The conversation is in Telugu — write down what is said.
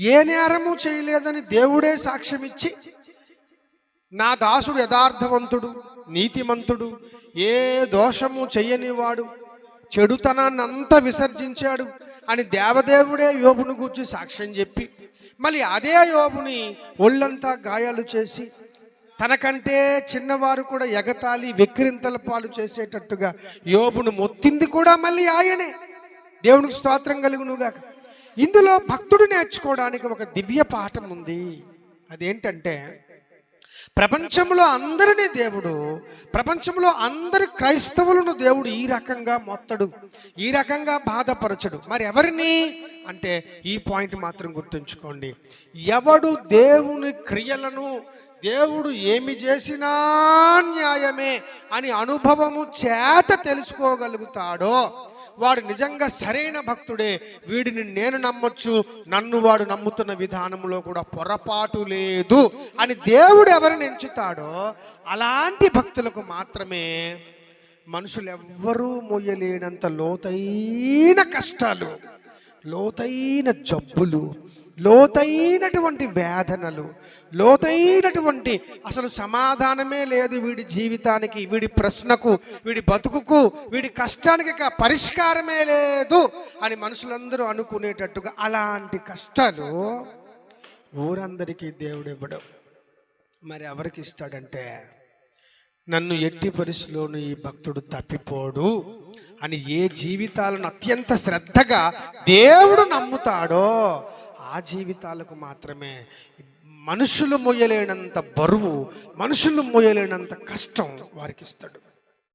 ఏ నేరము చేయలేదని దేవుడే సాక్ష్యమిచ్చి నా దాసుడు యథార్థవంతుడు నీతిమంతుడు ఏ దోషము చెయ్యనివాడు చెడుతనాన్ని అంతా విసర్జించాడు అని దేవదేవుడే యోబును గూర్చి సాక్ష్యం చెప్పి మళ్ళీ అదే యోబుని ఒళ్ళంతా గాయాలు చేసి తనకంటే చిన్నవారు కూడా ఎగతాళి వెక్కిరింతల పాలు చేసేటట్టుగా యోబును మొత్తింది కూడా మళ్ళీ ఆయనే. దేవునికి స్తోత్రం కలుగునుగాక. ఇందులో భక్తుడు నేర్చుకోవడానికి ఒక దివ్య పాఠం ఉంది. అదేంటంటే ప్రపంచంలో అందరినీ దేవుడు ప్రపంచంలో అందరి క్రైస్తవులను దేవుడు ఈ రకంగా మొత్తడు ఈ రకంగా బాధపరచడు. మరి ఎవరిని? అంటే ఈ పాయింట్ మాత్రం గుర్తుంచుకోండి. ఎవడు దేవుని క్రియలను దేవుడు ఏమి చేసినా న్యాయమే అని అనుభవము చేత తెలుసుకోగలుగుతాడో వాడు నిజంగా సరైన భక్తుడే వీడిని నేను నమ్మొచ్చు నన్ను వాడు నమ్ముతున్న విధానంలో కూడా పొరపాటు లేదు అని దేవుడు ఎవరిని ఎంచుతాడో అలాంటి భక్తులకు మాత్రమే మనుషులు ఎవ్వరూ మోయలేనంత లోతైన కష్టాలు లోతైన జబ్బులు లోతైనటువంటి వేదనలు లోతైనటువంటి అసలు సమాధానమే లేదు వీడి జీవితానికి వీడి ప్రశ్నకు వీడి బతుకుకు వీడి కష్టానికి పరిష్కారమే లేదు అని మనుషులందరూ అనుకునేటట్టుగా అలాంటి కష్టాలు ఊరందరికీ దేవుడు ఇవ్వడం. మరి ఎవరికి ఇస్తాడంటే నన్ను ఎట్టి పరిస్థితిలోనూ ఈ భక్తుడు తప్పిపోడు అని ఏ జీవితాలను అత్యంత శ్రద్ధగా దేవుడు నమ్ముతాడో ఆ జీవితాలకు మాత్రమే మనుషులు మోయలేనంత బరువు మనుషులు మోయలేనంత కష్టం వారికి ఇస్తాడు.